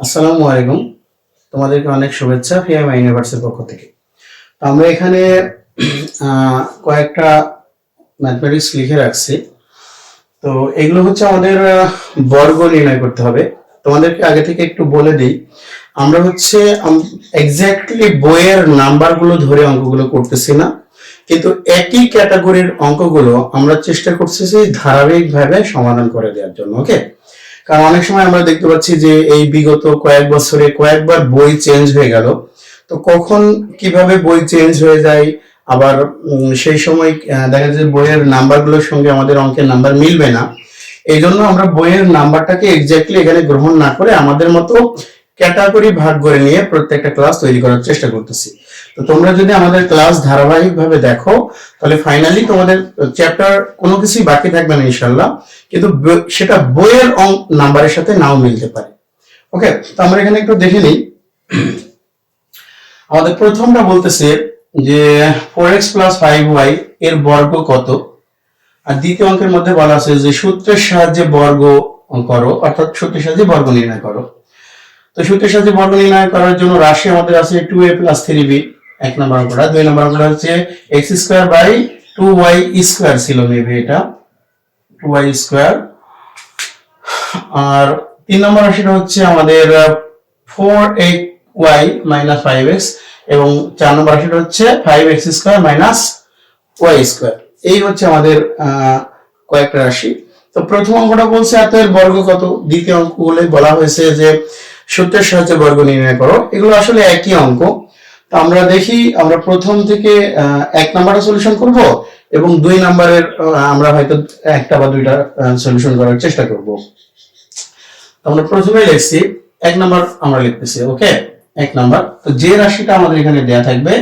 আসসালামু আলাইকুম। তোমাদেরকে অনেক শুভেচ্ছা ফিআইএম ইউনিভার্সিটির পক্ষ থেকে। তো আমরা এখানে কয়েকটা ম্যাথমেটিক্স লিখে রাখছি। তো এগুলো হচ্ছে আমাদের বর্গ নির্ণয় করতে হবে। তোমাদেরকে আগে থেকে একটু বলে দিই, আমরা হচ্ছে এক্স্যাক্টলি বইয়ের নাম্বারগুলো ধরে অঙ্কগুলো করতেছি না। কিন্তু একই ক্যাটাগরির অঙ্কগুলো আমরা চেষ্টা করতেছি ধারাবাহিকভাবে সমাধান করে দেওয়ার জন্য ওকে কারণ অনেক সময় আমরা দেখতে পাচ্ছি যে এই বিগত কয়েক বছরে কয়েকবার বই চেঞ্জ হয়ে গেল। তো কখন কীভাবে বই চেঞ্জ হয়ে যায়? আবার সেই সময় দেখা যায় বইয়ের নাম্বারগুলোর সঙ্গে আমাদের অঙ্কের নাম্বার মিলবে না। এই জন্য আমরা বইয়ের নাম্বারটাকে এক্স্যাক্টলি এখানে গ্রহণ না করে আমাদের মতো ক্যাটাগরি ভাগ করে নিয়ে প্রত্যেকটা ক্লাস তৈরি করার চেষ্টা করতেছি। তো তোমরা যদি আমাদের ক্লাস ধারাবাহিকভাবে দেখো, তাহলে ফাইনালি তোমাদের চ্যাপ্টার কোনো কিছুই বাকি থাকবে না ইনশাল্লাহ কিন্তু সেটা বইয়ের নাম্বারের সাথে নাও মিলতে পারে। ওকে তো আমরা এখানে একটু দেখে নিই। আমাদের প্রথমটা বলতেছে যে four X plus five Y এর বর্গ কত? আর দ্বিতীয় অঙ্কের মধ্যে বলা আছে যে সূত্রের সাহায্যে বর্গ করো, অর্থাৎ সূত্রের সাহায্যে বর্গ নির্ণয় করো। তো সূত্রের সাহায্যে বর্গ নির্ণয় করার জন্য রাশি আমাদের আছে two A plus three B এক নম্বর অঙ্কটা। দুই নম্বর অঙ্কটা হচ্ছে X square by two Y square ছিল মেবি এটা। টু ওয়াই স্কোয়ার আর তিন নম্বর রাশিটা হচ্ছে আমাদের four eight Y minus five X এবং চার নম্বর রাশিটা হচ্ছে five X square minus Y square এই হচ্ছে আমাদের কয়েকটা রাশি। তো প্রথম অঙ্কটা বলছে এত এর বর্গ কত? দ্বিতীয় অঙ্কগুলো বলা হয়েছে যে সূত্রের সাহায্যে বর্গ নির্ণয় করো। এগুলো আসলে একই অঙ্ক। তো আমরা দেখি, আমরা প্রথম থেকে এক নাম্বারে সলিউশন করব এবং দুই নাম্বারের আমরা হয়তো একটা বা দুইটা সলিউশন করার চেষ্টা করব। আমরা প্রথমে লিখছি, এক নাম্বার আমরা লিখতেছি ওকে এক নাম্বার। তো যে রাশিটা আমাদের এখানে দেয়া থাকবে,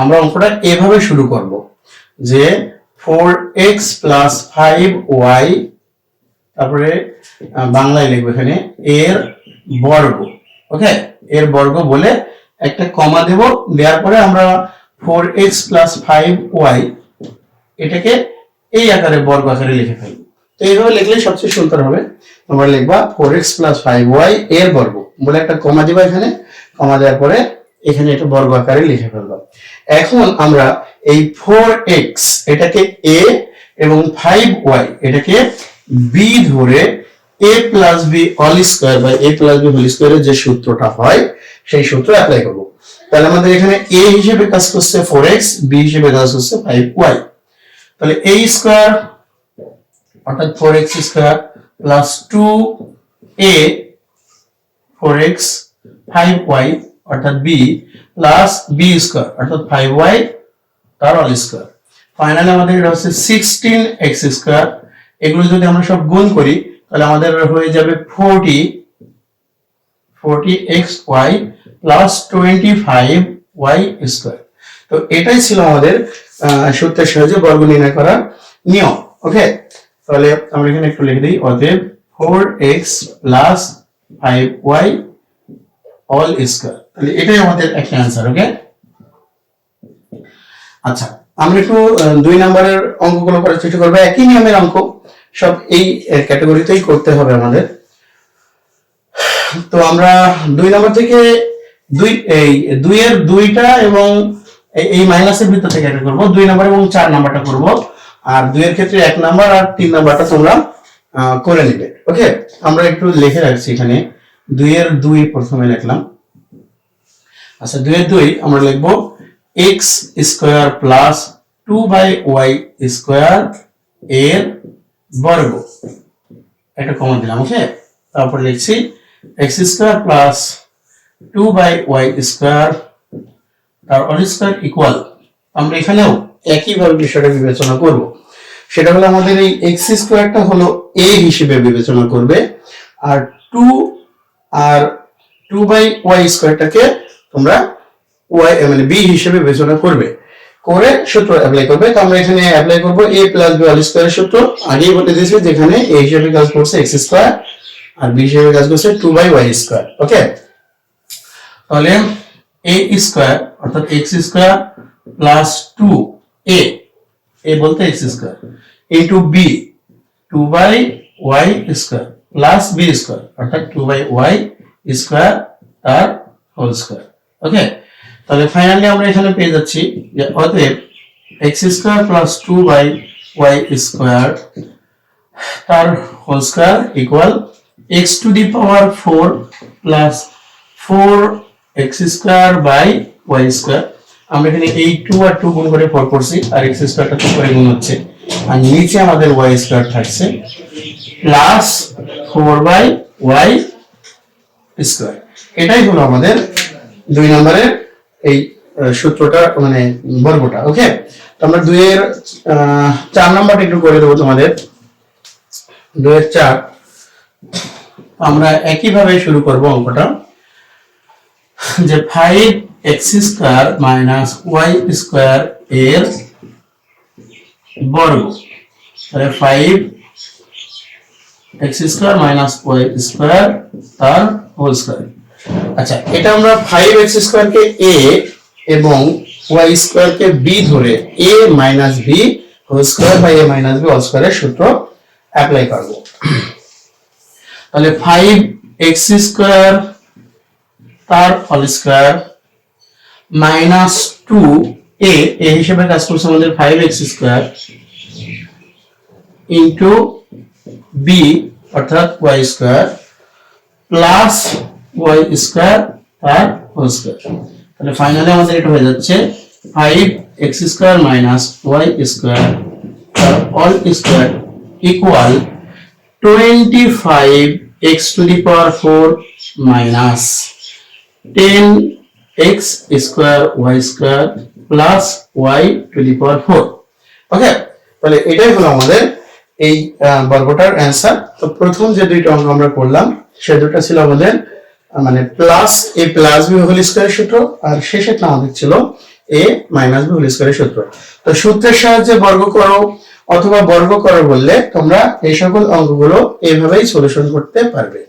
আমরা অঙ্কটা এভাবে শুরু করব যে four X plus five Y তারপরে বাংলায় লিখব এখানে, এর বর্গ। ওকে এর বর্গ বলে একটা কমা দেব, দেওয়ার পরে আমরা four x plus five y এটাকে এই আকারে বর্গ আকারে লিখে ফেলব। তো এইভাবে লিখলে সবচেয়ে সুন্দর হবে। তোমরা লিখবা four x plus five y এর বর্গ। বলে একটা কমা দিবা এখানে। কমা দেওয়ার পরে এখানে একটা বর্গ আকারে লিখে ফেলব। এখন আমরা এই ফোর এক্স এটাকে এ এবং ফাইভ ওয়াই এটাকে বি ধরে a plus b all square বা এ প্লাস বি হোল স্কোয়ারের যে সূত্রটা হয়, সেই সূত্র অ্যাপ্লাই করব। তাহলে আমাদের এখানে এ হিসেবে কাজ করছে ফোর এক্স বি হিসেবে কাজ করছে ফাইভ ওয়াই তাহলে এ স্কোয়ার অর্থাৎ four x square plus two a four x five y অর্থাৎ বি প্লাস বি স্কোয়ার অর্থাৎ ফাইভ ওয়াই তার অল স্কোয়ার ফাইনালি আমাদের এটা হচ্ছে সিক্সটিন এক্স স্কোয়ার এগুলো যদি আমরা সব গুণ করি তাহলে আমাদের হয়ে যাবে forty forty x y plus twenty five y square তো এটাই ছিল আমাদের সূত্রের সাহায্যে বর্গ নির্ণয় করার নিয়ম ওকে তাহলে আমরা এখানে একটু লিখে দিই, অতএব four x plus five y all square তাহলে এটাই আমাদের একটা অ্যান্সার ওকে আচ্ছা আমরা একটু দুই নম্বরের অঙ্কগুলো করার চেষ্টা করব। একই নিয়মের অঙ্ক সব এই ক্যাটাগরিতেই করতে হবে আমাদের। তো আমরা দুই নম্বর থেকে দুই, এই, দুইয়ের দুইটা এবং এই- মাইনাসের ভিতর থেকে একটা করব। দুই নাম্বার এবং চার নাম্বারটা করব। আর দুইয়ের ক্ষেত্রে এক নাম্বার আর তিন নাম্বারটা তোমরা করে নিবে। ওকে? আমরা একটু লিখে রাখছি এখানে। দুইয়ের দুই প্রথমে লিখলাম। আচ্ছা দুইয়ের দুই আমরা লিখব x square plus two by y square এর বর্গ। এটা কমন দিলাম ওকে তারপর লিখছি x square plus two by y square তার অল স্কোয়ার ইকুয়াল আমরা এখানেও একইভাবে বিষয়টা বিবেচনা করব। সেটা হলো আমাদের এই এক্স স্কোয়ারটা হলো এ হিসেবে বিবেচনা করবে, আর টু আর টু বাই ওয়াই স্কোয়ারটাকে তোমরা ওয়াই মানে বি হিসেবে বিবেচনা করবে। করে সূত্র অ্যাপ্লাই করবে। তো আমরা এখানে অ্যাপ্লাই করব এ প্লাস বি অল স্কোয়ারের সূত্র। আগেই বলে দিয়েছি যেখানে এ হিসেবে কাজ করছে এক্স স্কোয়ার আর বি হিসেবে কাজ করছে two by y square okay তাহলে এ স্কোয়ার অর্থাৎ x square plus two a a বলতে x square into b two by y square plus b square অর্থাৎ টু বাই ওয়াই স্কোয়ার তার whole square okay তাহলে finally আমরা এখানে পেয়ে যাচ্ছি যে অতএব x square plus two by y square তার whole square equal x to the power four plus four x square by y square আমরা এখানে এই টু আর টু গুণ করে ফোর করছি, আর এক্স স্কোয়ারটা টু করে গুণ হচ্ছে। আর নিচে আমাদের ওয়াই স্কোয়ার থাকছে plus four by y square এটাই হলো আমাদের দুই নম্বরের এই সূত্রটা মানে বর্গটা ওকে তো আমরা দুইয়ের চার নাম্বারটা একটু করে দেবো তোমাদের। দুইয়ের চার, আমরা একইভাবে শুরু করব অঙ্কটা। যে five x square minus y square এর বর্গ। তাহলে five x square minus y square তার হোল স্কোয়ার আচ্ছা এটা আমরা ফাইভ এক্স স্কোয়ারকে এ এবং ওয়াই স্কোয়ারকে বি ধরে a minus b whole square by a minus b whole স্কোয়ারের সূত্র অ্যাপ্লাই করব। তাহলে ফাইভ এক্স স্কোয়ার তার whole square minus two a a হিসেবে কাজ করছে আমাদের five x square into b অর্থাৎ y square plus y square তার হোল স্কোয়ার তাহলে ফাইনালি আমাদের এটা হয়ে যাচ্ছে five x square minus y square তার all square equal twenty five x to the power four minus ten x square y square plus y to the power four okay তাহলে এটাই হলো আমাদের এই বর্গটার অ্যান্সার তো প্রথম যে দুইটা অঙ্ক আমরা করলাম, সে দুটো ছিল আমাদের মানে plus a plus b whole স্কোয়ারের সূত্র, আর শেষেরটা আমাদের ছিল এ মাইনাস বি হোল স্কোয়ারের সূত্র। তো সূত্রের সাহায্যে বর্গ করো, অথবা বর্গ করো বললে তোমরা এই সকল অঙ্কগুলো এইভাবেই সলিউশন করতে পারবে।